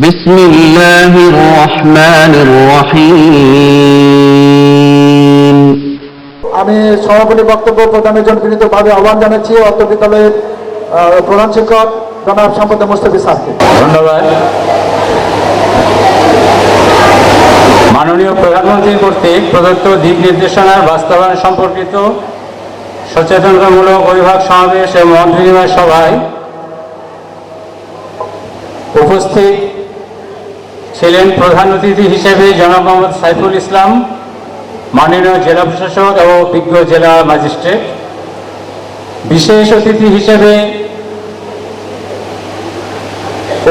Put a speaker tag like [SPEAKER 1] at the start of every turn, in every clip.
[SPEAKER 1] بسم الله الرحمن الرحيم
[SPEAKER 2] আমি সমাপনী বক্তব্য প্রদানের জন্য বিনীতভাবে আহ্বান জানাচ্ছি অর্থ বিদ্যালয়ের আহ, প্রধান শিক্ষক জনাব সম্পদ মুস্তফি স্যারকে
[SPEAKER 3] ধন্যবাদ মাননীয় প্রধানমন্ত্রী কর্তৃক প্রদত্ত দিক নির্দেশনার বাস্তবায়ন সম্পর্কিত সচেতনতামূলক অভিভাবক সমাবেশ এবং মত বিনিময় সভায় উপস্থিত ছিলেন প্রধান অতিথি হিসেবে জনাব মোহাম্মদ সাইফুল ইসলাম, মাননীয় জেলা প্রশাসক এবং বিজ্ঞ জেলা ম্যাজিস্ট্রেট। বিশেষ অতিথি হিসেবে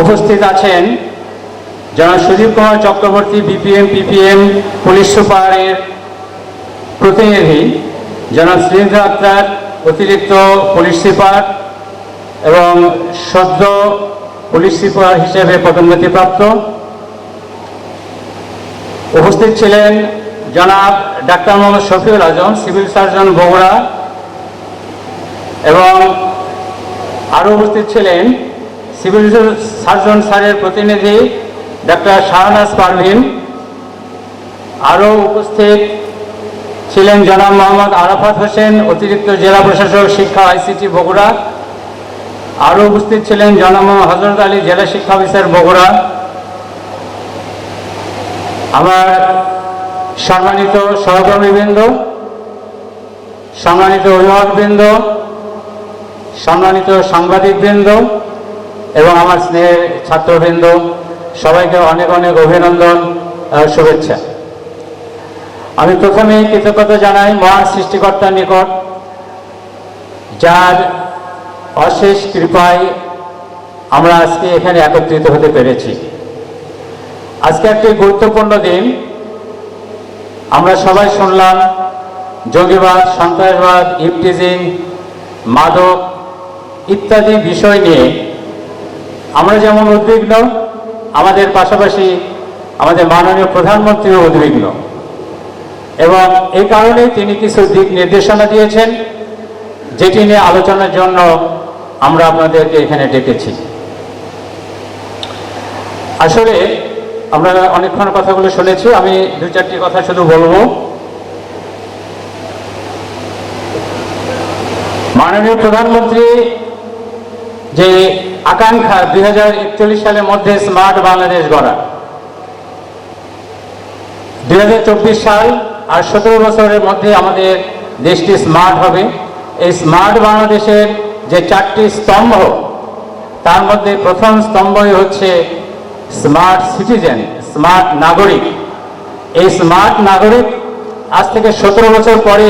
[SPEAKER 3] উপস্থিত আছেন জনাব Sudip Kumar Chakraborty, BPM, PPM, police সুপারের প্রতিনিধি, জনাব শ্রীন্দ্র আক্তার, অতিরিক্ত পুলিশ সুপার এবং সদ্য পুলিশ সুপার হিসেবে পদোন্নতিপ্রাপ্ত। উপস্থিত ছিলেন জনাব doctor Mohammad Shafiul Azam, civil surgeon Bogura, এবং আরও উপস্থিত ছিলেন সিভিল সার্জন স্যারের প্রতিনিধি ডাক্তার শাহনাজ পারভিন। আরও উপস্থিত ছিলেন জনাব মোহাম্মদ আরাফাত হোসেন, অতিরিক্ত জেলা প্রশাসক, শিক্ষা আইসিটি বগুড়া। আরও উপস্থিত ছিলেন জনাব হজরত আলী, জেলা শিক্ষা অফিসার বগুড়া। আমার সম্মানিত সহকর্মীবৃন্দ, সম্মানিত অভিভাবকবৃন্দ, সম্মানিত সাংবাদিকবৃন্দ এবং আমার স্নেহের ছাত্রবৃন্দ, সবাইকে অনেক অনেক অভিনন্দন শুভেচ্ছা। আমি প্রথমে কৃতজ্ঞতা জানাই মহান সৃষ্টিকর্তার নিকট, যার অশেষ কৃপায় আমরা আজকে এখানে একত্রিত হতে পেরেছি। আজকে একটি গুরুত্বপূর্ণ দিন। আমরা সবাই শুনলাম, জঙ্গিবাদ, সন্ত্রাসবাদ ইফটিজিং মাদক ইত্যাদি বিষয় নিয়ে। আমরা যেমন উদ্বিগ্ন, আমাদের পাশাপাশি আমাদের মাননীয় প্রধানমন্ত্রীও উদ্বিগ্ন। এবং এই কারণে তিনি কিছু দিক নির্দেশনা দিয়েছেন, যেটি নিয়ে আলোচনার জন্য আমরা আপনাদেরকে এখানে ডেকেছি। আসলে আমরা অনেকক্ষণ কথাগুলো শুনেছি, আমি দু চারটি কথা শুধু বলব। মাননীয় প্রধানমন্ত্রী যে আকাঙ্ক্ষা দুই হাজার একচল্লিশ সালের মধ্যে স্মার্ট বাংলাদেশ গড়া। দুই হাজার চব্বিশ সাল আর সতেরো বছরের মধ্যে আমাদের দেশটি স্মার্ট হবে। এই স্মার্ট বাংলাদেশের যে চারটি স্তম্ভ, তার মধ্যে প্রথম স্তম্ভই হচ্ছে স্মার্ট সিটিজেন, স্মার্ট নাগরিক। এই স্মার্ট নাগরিক আজ থেকে সতেরো বছর পরে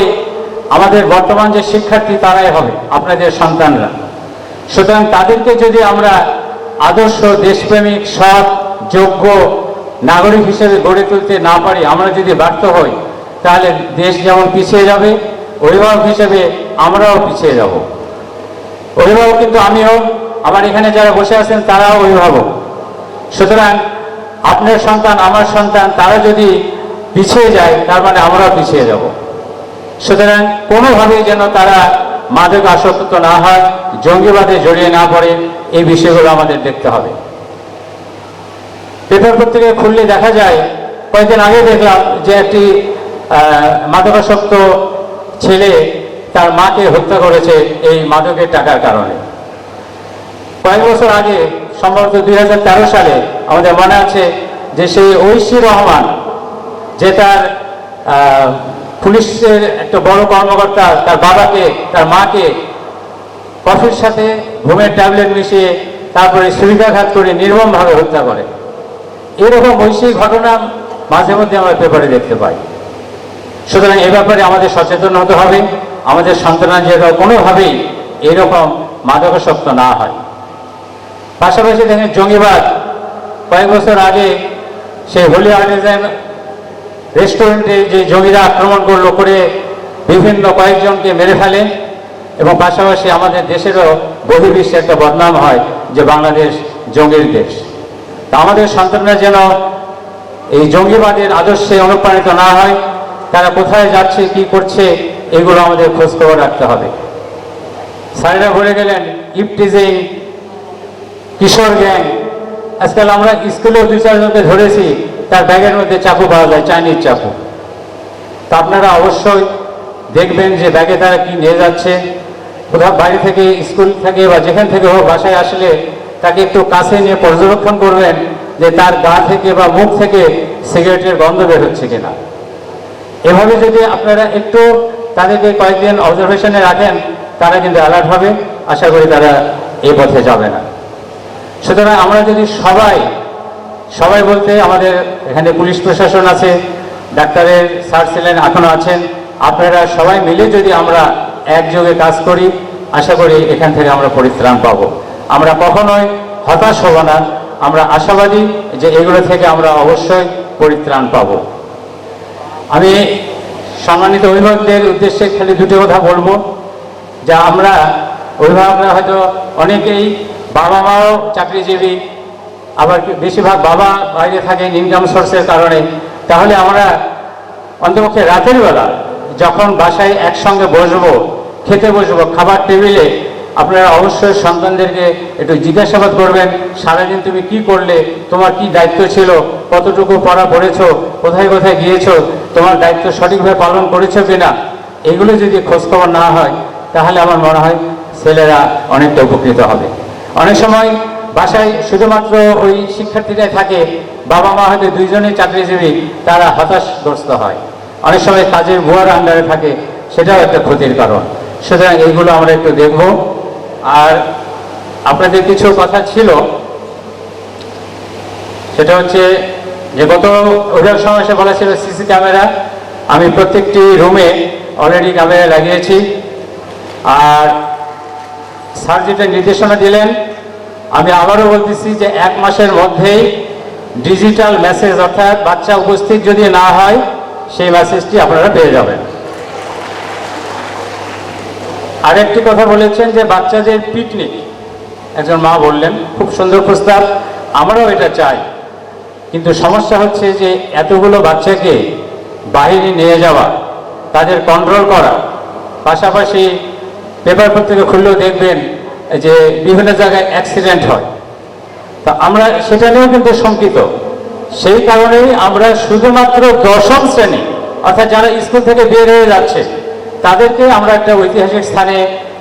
[SPEAKER 3] আমাদের বর্তমান যে শিক্ষার্থী, তারাই হবে আপনাদের সন্তানরা। সুতরাং তাদেরকে যদি আমরা আদর্শ, দেশপ্রেমিক, সৎ, যোগ্য নাগরিক হিসেবে গড়ে তুলতে না পারি, আমরা যদি ব্যর্থ হই, তাহলে দেশ যেমন পিছিয়ে যাবে, অভিভাবক হিসেবে আমরাও পিছিয়ে যাব। অভিভাবক কিন্তু আমিও আমার এখানে যারা বসে আছেন, তারাও অভিভাবক। সুতরাং আপনার সন্তান, আমার সন্তান, তারা যদি পিছিয়ে যায়, তার মানে আমরাও পিছিয়ে যাব। সুতরাং কোনোভাবেই যেন তারা মাদক আসক্ত না হয়, জঙ্গিবাদে জড়িয়ে না পড়ে, এই বিষয়গুলো আমাদের দেখতে হবে। পেপার পত্রিকা খুললে দেখা যায়, কয়েকদিন আগে দেখলাম যে একটি মাদকাসক্ত ছেলে তার মাকে হত্যা করেছে এই মাদকের টাকার কারণে। কয়েক বছর আগে সম্ভবত দুই হাজার তেরো সালে আমাদের মনে আছে যে সেই ঐশী রহমান, যে তার পুলিশের একটা বড় কর্মকর্তা, তার বাবাকে, তার মাকে কফির সাথে ঘুমের ট্যাবলেট মিশিয়ে তারপরে সুবিধাঘাত করে নির্মমভাবে হত্যা করে। এরকম ঐশী ঘটনা মাঝে মধ্যে আমরা পেপারে দেখতে পাই। সুতরাং এ ব্যাপারে আমাদের সচেতন হতে হবে। আমাদের সন্তানরা যেন কোনোভাবেই এরকম মাদকাসক্ত না হয়। পাশাপাশি দেখেন জঙ্গিবাদ। কয়েক বছর আগে সেই হোলি আর্টিজান রেস্টুরেন্টে যে জঙ্গিরা আক্রমণ করল করে বিভিন্ন কয়েকজনকে মেরে ফেলে এবং পাশাপাশি আমাদের দেশেরও বহির্বিশ্বে একটা বদনাম হয় যে বাংলাদেশ জঙ্গির দেশ। তা আমাদের সন্তানরা যেন এই জঙ্গিবাদের আদর্শে অনুপ্রাণিত না হয়, তারা কোথায় যাচ্ছে, কি করছে, এগুলো আমাদের খোঁজখবর রাখতে হবে। স্যারেরা বলে গেলেন ইফটিজিং কিশোর গ্যাং। আজকাল আমরা স্কুলেও দুই চারজনকে ধরেছি, তার ব্যাগের মধ্যে চাকু পাওয়া যায়, চাইনিজ চাকু। তা আপনারা অবশ্যই দেখবেন যে ব্যাগে তারা কি নিয়ে যাচ্ছে। কোথাও বাড়ি থেকে, স্কুল থেকে বা যেখান থেকে হোক বাসায় আসলে তাকে একটু কাছে নিয়ে পর্যবেক্ষণ করবেন যে তার গা থেকে বা মুখ থেকে সিগারেটের গন্ধ বের হচ্ছে কিনা। এভাবে যদি আপনারা একটু তাদেরকে কয়েকদিন অবজারভেশনে রাখেন, তারা কিন্তু অ্যালার্ট হবে। আশা করি তারা এই পথে যাবে না। সুতরাং আমরা যদি সবাই সবাই বলতে আমাদের এখানে পুলিশ প্রশাসন আছে, ডাক্তারের স্যার ছিলেন, এখনও আছেন, আপনারা সবাই মিলে যদি আমরা একযোগে কাজ করি, আশা করি এখান থেকে আমরা পরিত্রাণ পাব। আমরা কখনোই হতাশ হব না, আমরা আশাবাদী যে এগুলো থেকে আমরা অবশ্যই পরিত্রাণ পাব। আমি সম্মানিত অভিভাবকদের উদ্দেশ্যে খালি দুটো কথা বলব, যা আমরা, অভিভাবকরা হয়তো অনেকেই বাবা মাও চাকরিজীবী, আবার বেশিরভাগ বাবা বাইরে থাকেন ইনকাম সোর্সের কারণে। তাহলে আমরা অন্তপক্ষে রাতের বেলা যখন বাসায় একসঙ্গে বসবো, খেতে বসবো, খাবার টেবিলে, আপনারা অবশ্যই সন্তানদেরকে একটু জিজ্ঞাসাবাদ করবেন, সারাদিন তুমি কি করলে, তোমার কি দায়িত্ব ছিল, কতটুকু পড়া পড়েছো, কোথায় কোথায় গিয়েছো, তোমার দায়িত্ব সঠিকভাবে পালন করেছ কিনা, এগুলো যদি খোঁজখবর না হয়, তাহলে আমার মনে হয় ছেলেরা অনেকটা উপকৃত হবে। অনেক সময় বাসায় শুধুমাত্র ওই শিক্ষার্থীরাই থাকে বাবা মা হয়তো দুইজনেই চাকরিজীবী, তারা হতাশগ্রস্ত হয়। অনেক সময় কাজের ভুয়ার আন্ডারে থাকে, সেটাও একটা ক্ষতির কারণ। সুতরাং এইগুলো আমরা একটু দেখব। আর আপনাদের কিছু কথা ছিল, সেটা হচ্ছে যে গত অভিযোগ সমাবেশে বলা ছিল সিসি ক্যামেরা। আমি প্রত্যেকটি রুমে অলরেডি ক্যামেরা লাগিয়েছি। আর স্যার যেটা নির্দেশনা দিলেন, আমি আবারও বলতেছি যে এক মাসের মধ্যেই ডিজিটাল মেসেজ অর্থাৎ বাচ্চা উপস্থিত যদি না হয়, সেই মেসেজটি আপনারা পেয়ে যাবেন। আরেকটি কথা বলেছেন যে বাচ্চাদের পিকনিক একজন মা বললেন, খুব সুন্দর প্রস্তাব, আমরাও এটা চাই। কিন্তু সমস্যা হচ্ছে যে এতগুলো বাচ্চাকে বাইরে নিয়ে যাওয়া, তাদের কন্ট্রোল করা, পাশাপাশি পেপার পত্রিকা খুললেও দেখবেন যে বিভিন্ন জায়গায় অ্যাক্সিডেন্ট হয়। তা আমরা সেটা নিয়েও কিন্তু শঙ্কিত। সেই কারণেই আমরা শুধুমাত্র দশম শ্রেণি, অর্থাৎ যারা স্কুল থেকে বের হয়ে যাচ্ছে, তাদেরকে আমরা একটা ঐতিহাসিক স্থানে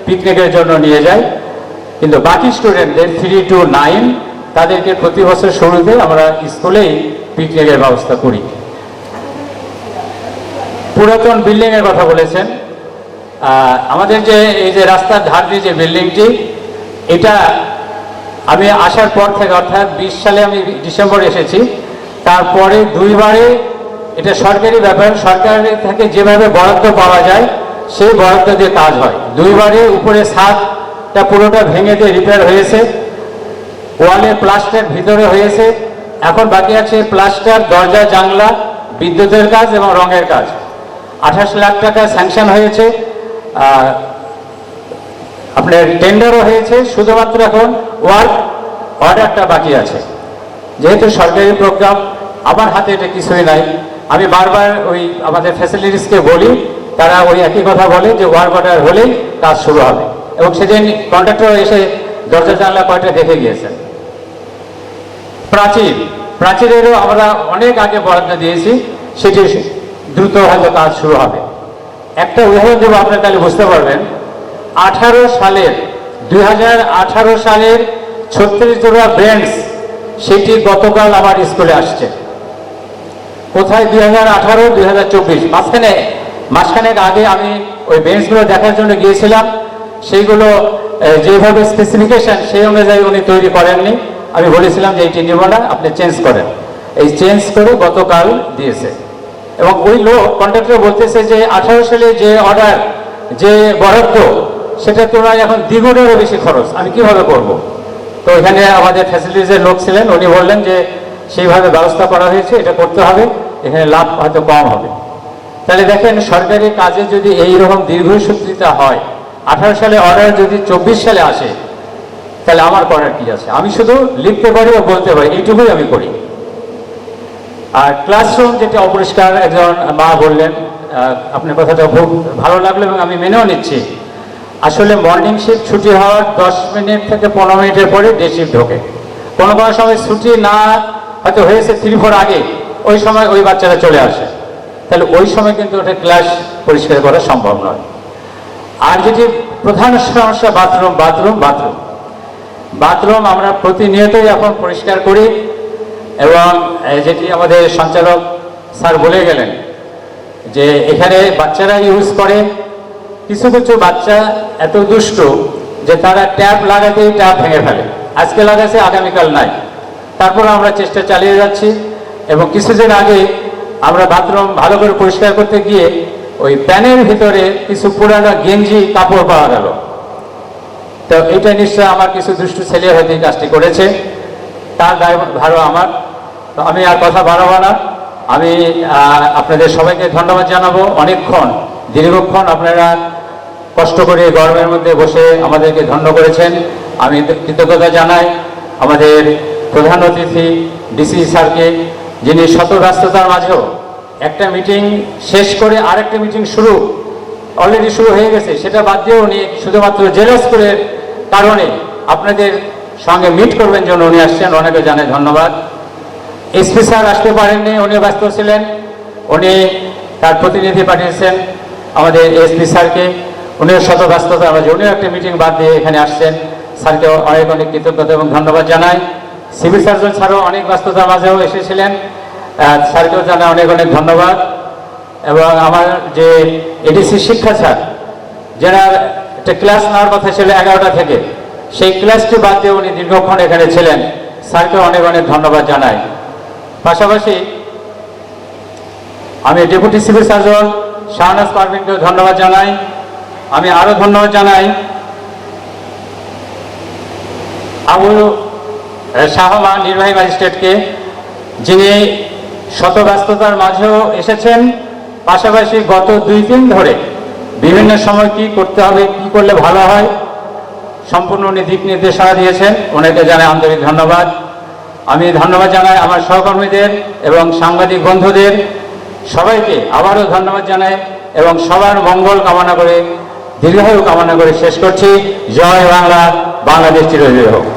[SPEAKER 3] পিকনিকের জন্য নিয়ে যাই। কিন্তু বাকি স্টুডেন্টদের থ্রি টু নাইন তাদেরকে প্রতি বছর শুরুতে আমরা স্কুলেই পিকনিকের ব্যবস্থা করি। পুরাতন বিল্ডিংয়ের কথা বলেছেন। আমাদের যে এই যে রাস্তার ধার দিয়ে যে বিল্ডিংটি, এটা আমি আসার পর থেকে অর্থাৎ বিশ সালে আমি ডিসেম্বর এসেছি। তারপরে দুইবারে এটা সরকারি ব্যাপার, সরকার থেকে যেভাবে বরাদ্দ পাওয়া যায়, সেই বরাদ্দ দিয়ে কাজ হয়। দুইবারে উপরে ছাদটা পুরোটা ভেঙে দিয়ে রিপেয়ার হয়েছে, ওয়ালে প্লাস্টার ভিতরে হয়েছে, এখন বাকি আছে প্লাস্টার, দরজা, জানলা, বিদ্যুতের কাজ এবং রঙের কাজ। আঠাশ লাখ টাকা স্যাংশন হয়েছে আপনার টেন্ডারও হয়েছে, শুধুমাত্র এখন ওয়ার্ক অর্ডারটা বাকি আছে। যেহেতু সরকারি প্রোগ্রাম আমার হাতে এটা কিছুই নাই। আমি বারবার ওই আমাদের ফ্যাসিলিটিসকে বলি, তারা ওই একই কথা বলে যে ওয়ার্ক অর্ডার হলেই কাজ শুরু হবে। এবং সেদিন কন্ট্রাক্টর এসে দরজা জানলা কয়টা দেখে গিয়েছেন প্রাচীর, প্রাচীরেরও আমরা অনেক আগে বরাদ্দ দিয়েছি সেটি দ্রুত হয়তো কাজ শুরু হবে। একটা উদাহরণ দেবো, আপনার তাহলে বুঝতে পারবেন। আঠারো সালের দুই হাজার আঠারো সালের ছত্রিশ জোড়া ব্রেন্ডস সেটি গতকাল আমার স্কুলে আসছে। কোথায়? দুই হাজার আঠারো দুই হাজার চব্বিশ। মাঝখানে মাসখানেক আগে আমি ওই বেঞ্চগুলো দেখার জন্য গিয়েছিলাম। সেইগুলো যেভাবে স্পেসিফিকেশন সেই অনুযায়ী উনি তৈরি করেননি। আমি বলেছিলাম যে এইটি নিব আপনি চেঞ্জ করেন। এই চেঞ্জ করে গতকাল দিয়েছে। এবং ওই লোক কন্ট্রাক্টর বলতেছে যে আঠারো সালে যে অর্ডার যে বরাদ্দ সেটা তুলনায় এখন দ্বিগুণেরও বেশি খরচ। আমি কীভাবে করব? তো এখানে আমাদের ফ্যাসিলিটিসের লোক ছিলেন, উনি বললেন যে সেইভাবে ব্যবস্থা করা হয়েছে, এটা করতে হবে, এখানে লাভ হয়তো কম হবে। তাহলে দেখেন, সরকারি কাজে যদি এই রকম দীর্ঘসূত্রিতা হয়, আঠারো সালে অর্ডার যদি চব্বিশ সালে আসে, তাহলে আমার করার কি আছে? আমি শুধু লিখতে পারি ও বলতে পারি, এইটুকুই আমি করি। আর ক্লাসরুম যেটা অপরিষ্কার একজন মা বললেন আপনার কথাটা খুব ভালো লাগল এবং আমি মেনেও নিচ্ছি। আসলে মর্নিং শিফট ছুটি হওয়ার দশ মিনিট থেকে পনেরো মিনিটের পরে ডে শিফট ঢোকে। কোনো কোনো সময় ছুটি না হয়তো হয়েছে থ্রি ফোর আগে, ওই সময় ওই বাচ্চারা চলে আসে। তাহলে ওই সময় কিন্তু ওটা ক্লাস পরিষ্কার করা সম্ভব নয়। আর যেটি প্রধান সমস্যা বাথরুম বাথরুম বাথরুম বাথরুম আমরা প্রতিনিয়তই এখন পরিষ্কার করি। এবং যেটি আমাদের সঞ্চালক স্যার বলে গেলেন যে এখানে বাচ্চারা ইউজ করে, কিছু কিছু বাচ্চা এত দুষ্ট যে তারা ট্যাপ লাগাতেই ট্যাপ ভেঙে ফেলে। আজকে লাগাচ্ছে, আগামীকাল নাই। তারপর আমরা চেষ্টা চালিয়ে যাচ্ছি এবং কিছুদিন আগে আমরা বাথরুম ভালো করে পরিষ্কার করতে গিয়ে ওই প্যানের ভিতরে কিছু পুরানো গেঞ্জি কাপড় পাওয়া গেল। তো এটা নিশ্চয় আমার কিছু দুষ্টু ছেলে হয়তো কাজটি করেছে। তার দায় ভারও আমার। তো আমি আর কথা বাড়াবো না। আমি আপনাদের সবাইকে ধন্যবাদ জানাব। অনেকক্ষণ, দীর্ঘক্ষণ আপনারা কষ্ট করে গরমের মধ্যে বসে আমাদেরকে ধন্য করেছেন। আমি কৃতজ্ঞতা জানাই আমাদের প্রধান অতিথি ডিসি স্যারকে, যিনি শত ব্যস্ততার মাঝেও একটা মিটিং শেষ করে আরেকটা মিটিং শুরু অলরেডি শুরু হয়ে গেছে। সেটা বাদ দিয়েও উনি শুধুমাত্র জেলাস করে কারণে আপনাদের সঙ্গে মিট করবেন জন্য উনি আসছেন। অনেকে জানাই ধন্যবাদ। এসপি স্যার আসতে পারেননি উনি ব্যস্ত ছিলেন। উনি তার প্রতিনিধি পাঠিয়েছেন আমাদের এসপি স্যারকে। উনিও শত ব্যস্ততা মাঝে উনিও একটা মিটিং বাদ দিয়ে এখানে আসছেন। স্যারকে অনেক অনেক কৃতজ্ঞতা এবং ধন্যবাদ জানাই। সিভিল সার্জন স্যারও অনেক ব্যস্ততার মাঝেও এসেছিলেন। স্যারকেও জানাই অনেক অনেক ধন্যবাদ। এবং আমার যে এডিসি শিক্ষা স্যার, যারা একটা ক্লাস নেওয়ার কথা ছিল এগারোটা থেকে, সেই ক্লাসটি বাদ দিয়ে উনি দীর্ঘক্ষণ এখানে ছিলেন। স্যারকে অনেক অনেক ধন্যবাদ জানাই। পাশাপাশি আমি ডেপুটি সিভিল সার্জন শাহনাজ পারভিনকেও ধন্যবাদ জানাই। আমি আরও ধন্যবাদ জানাই। আবু শাহমা নির্বাহী ম্যাজিস্ট্রেটকে, যিনি শত ব্যস্ততার মাঝেও এসেছেন, পাশাপাশি গত দুই দিন ধরে বিভিন্ন সময় কি করতে হবে, কি করলে ভালো হয়, সম্পূর্ণ উনি দিক নির্দেশনা দিয়েছেন। ওনাকে জানাই আন্তরিক ধন্যবাদ। আমি ধন্যবাদ জানাই আমার সহকর্মীদের এবং সাংবাদিক বন্ধুদের সবাইকে। আবারও ধন্যবাদ জানাই এবং সবার মঙ্গল কামনা করে, দীর্ঘায়ু কামনা করে শেষ করছি। জয় বাংলা, বাংলাদেশ চিরজয় হোক।